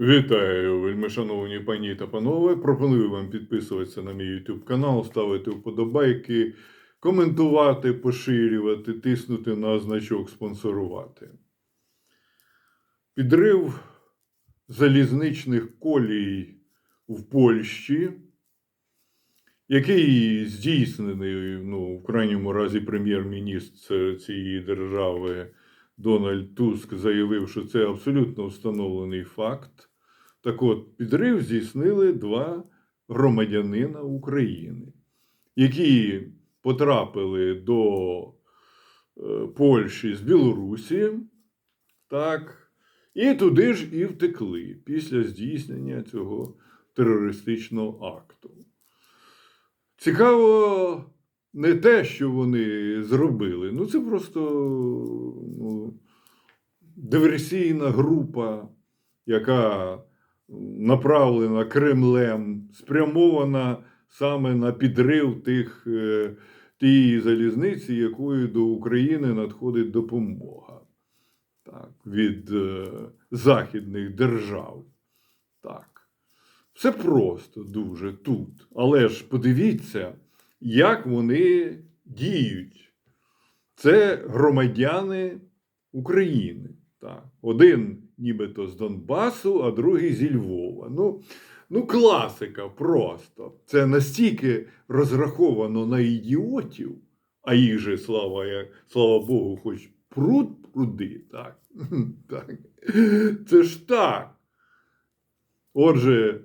Вітаю, вельмишановні пані та панове. Пропоную вам підписуватися на мій YouTube канал, ставити вподобайки, коментувати, поширювати, тиснути на значок спонсорувати. Підрив залізничних колій в Польщі, який здійснений, ну, в крайньому разі, прем'єр-міністр цієї держави Дональд Туск заявив, що це абсолютно встановлений факт. Так от, підрив здійснили два громадянина України, які потрапили до е, Польщі з Білорусі, так, і туди ж і втекли після здійснення цього терористичного акту. Цікаво не те, що вони зробили. Ну, це просто ну, диверсійна група, яка направлена Кремлем, спрямована саме на підрив тих, е, тієї залізниці, якою до України надходить допомога так, від е, західних держав. Так. Все просто дуже тут. Але ж подивіться, як вони діють. Це громадяни України. Так. Один нібито з Донбасу, а другий зі Львова. Ну, ну, класика просто. Це настільки розраховано на ідіотів, а їх же, слава, слава Богу, хоч пруд пруди. Так. так. Це ж так. Отже,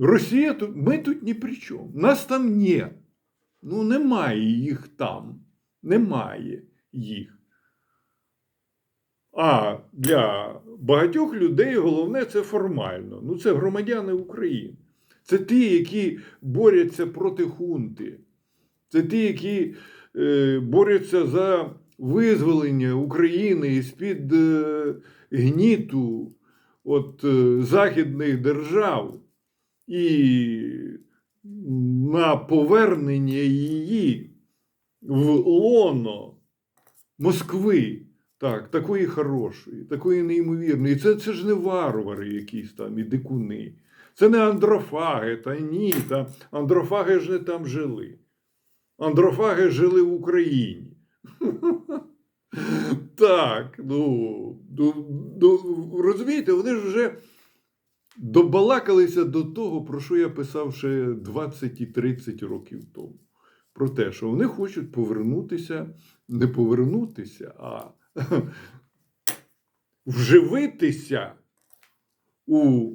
Росія тут, ми тут ні при чому. Нас там ні. Ну, немає їх там. Немає їх. А для багатьох людей головне це формально. Ну, це громадяни України. Це ті, які борються проти хунти. Це ті, які е, борються за визволення України з-під е, гніту от, е, західних держав і на повернення її в лоно Москви. Так, такої хорошої, такої неймовірної. Це, це ж не варвари якісь там і дикуни. Це не андрофаги, та ні. Та андрофаги ж не там жили. Андрофаги жили в Україні. Так, ну, ну, ну розумієте, вони ж вже добалакалися до того, про що я писав ще 20 і 30 років тому. Про те, що вони хочуть повернутися, не повернутися, а вживитися у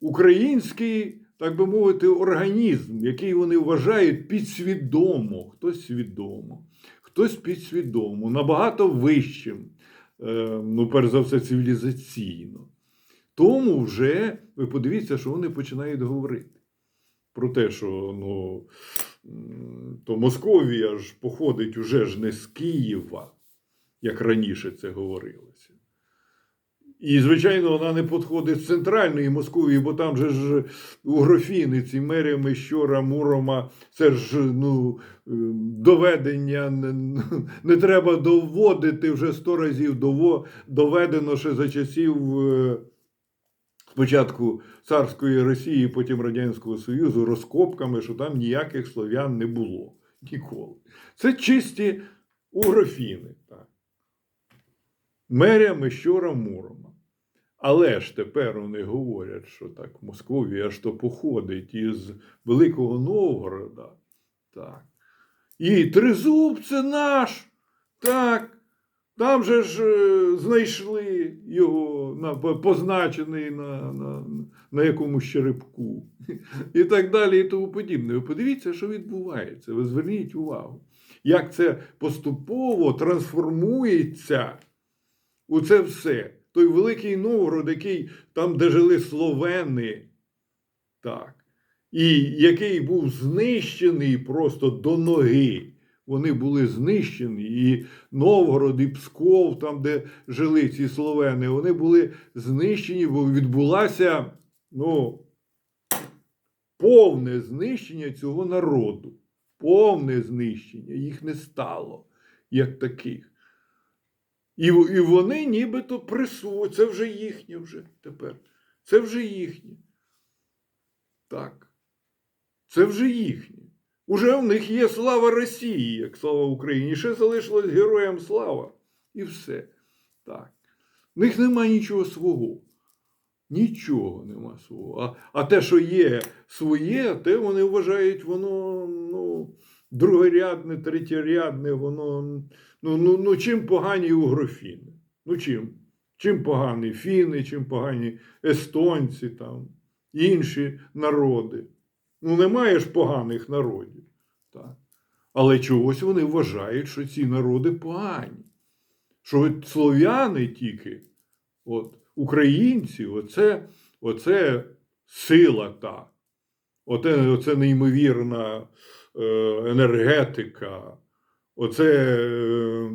український, так би мовити, організм, який вони вважають підсвідомо, хтось свідомо, хтось підсвідомо, набагато вищим, е, ну, перш за все, цивілізаційно. Тому вже ви подивіться, що вони починають говорити. Про те, що ну, то Московія ж походить уже ж не з Києва, як раніше це говорилося. І, звичайно, вона не підходить з центральної Московії, бо там же ж у Грофіниці, Мерія Мещора, Мурома, це ж ну, е, доведення, не, не треба доводити вже сто разів доведено ще за часів е, спочатку царської Росії, потім Радянського Союзу, розкопками, що там ніяких слов'ян не було ніколи. Це чисті угрофіни. Так. Мерія Мещора Мурома. Але ж тепер вони говорять, що так, Московія ж то походить із Великого Новгорода. Так. І Тризуб це наш. Так. Там же ж е, знайшли його на, позначений на, на, на якомусь черепку. І так далі, і тому подібне. Ви подивіться, що відбувається. Ви зверніть увагу, як це поступово трансформується у це все. Той великий Новгород, який там, де жили словени, так, і який був знищений просто до ноги. Вони були знищені, і Новгород, і Псков, там, де жили ці словени, вони були знищені, бо відбулося ну, повне знищення цього народу. Повне знищення. Їх не стало як таких. І, і вони нібито присвоюють, це вже їхнє вже тепер. Це вже їхнє. Так. Це вже їхнє. Уже в них є слава Росії, як слава Україні. Ще залишилось героям слава. І все. Так. В них нема нічого свого. Нічого нема свого. А, а те, що є своє, те вони вважають, воно ну, другорядне, третєрядне, воно. Ну, ну, ну чим погані угрофіни? Ну чим? Чим погані фіни, чим погані естонці, там, інші народи. Ну, немає ж поганих народів. Так. Але чогось вони вважають, що ці народи погані. Що от слов'яни тільки, от, українці, оце, оце сила та, оце, оце неймовірна е, енергетика, оце е,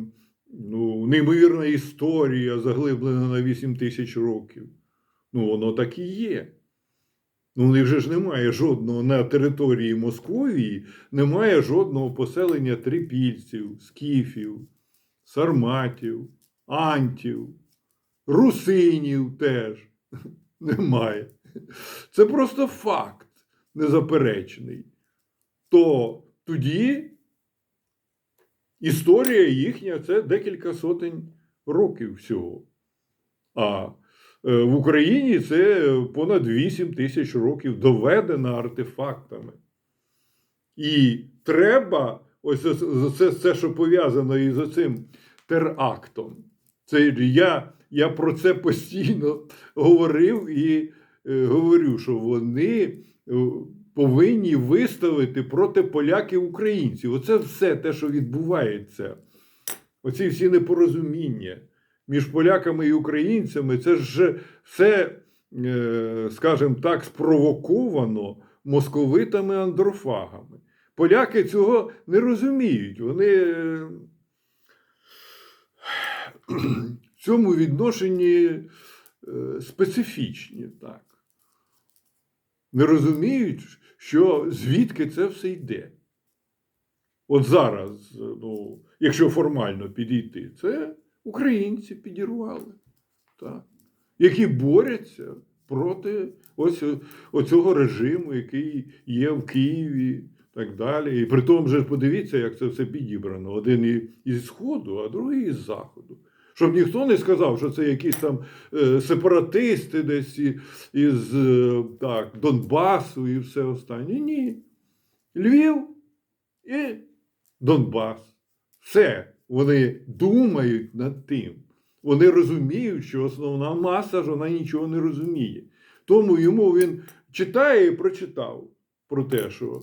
ну, неймовірна історія, заглиблена на 8 тисяч років. Ну, воно так і є. Ну, у них же ж немає жодного на території Московії, немає жодного поселення трипільців, скіфів, сарматів, антів, русинів теж немає. Це просто факт незаперечний. То тоді історія їхня це декілька сотень років всього. А е, в Україні це понад 8 тисяч років доведено артефактами. І треба, ось це, це, що пов'язано із цим терактом. Це я, я про це постійно говорив і е, говорю, що вони е, повинні виставити проти поляків українців. Оце все те, що відбувається. Оці всі непорозуміння між поляками і українцями, це ж все, е, скажімо так, спровоковано московитами андрофагами. Поляки цього не розуміють. Вони е, в цьому відношенні е, специфічні, так. Не розуміють, що звідки це все йде. От зараз, ну, якщо формально підійти, це українці підірвали, так, які борються проти ось оцього режиму, який є в Києві. Так далі. І при тому же подивіться, як це все підібрано. Один із Сходу, а другий із Заходу. Щоб ніхто не сказав, що це якісь там е, сепаратисти десь із е, так, Донбасу і все останнє. Ні. Львів і Донбас. Все. Вони думають над тим. Вони розуміють, що основна маса ж вона нічого не розуміє. Тому йому він читає і прочитав про те, що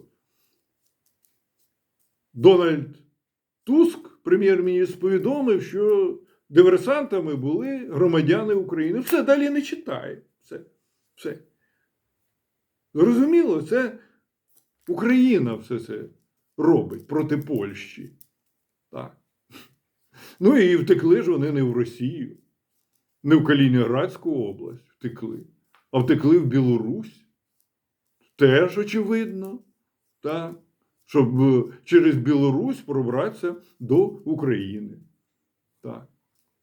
Дональд Туск, прем'єр-міністр, повідомив, що диверсантами були громадяни України. Все далі не читає. Все. Все. Зрозуміло, це Україна все це робить проти Польщі. Так. Ну і втекли ж вони не в Росію, не в Калінінградську область втекли, а втекли в Білорусь. Теж очевидно, так, щоб е, через Білорусь пробратися до України. Так.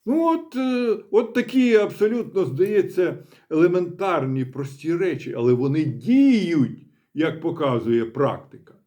Ну, от, е, от такі абсолютно, здається, елементарні прості речі, але вони діють, як показує практика.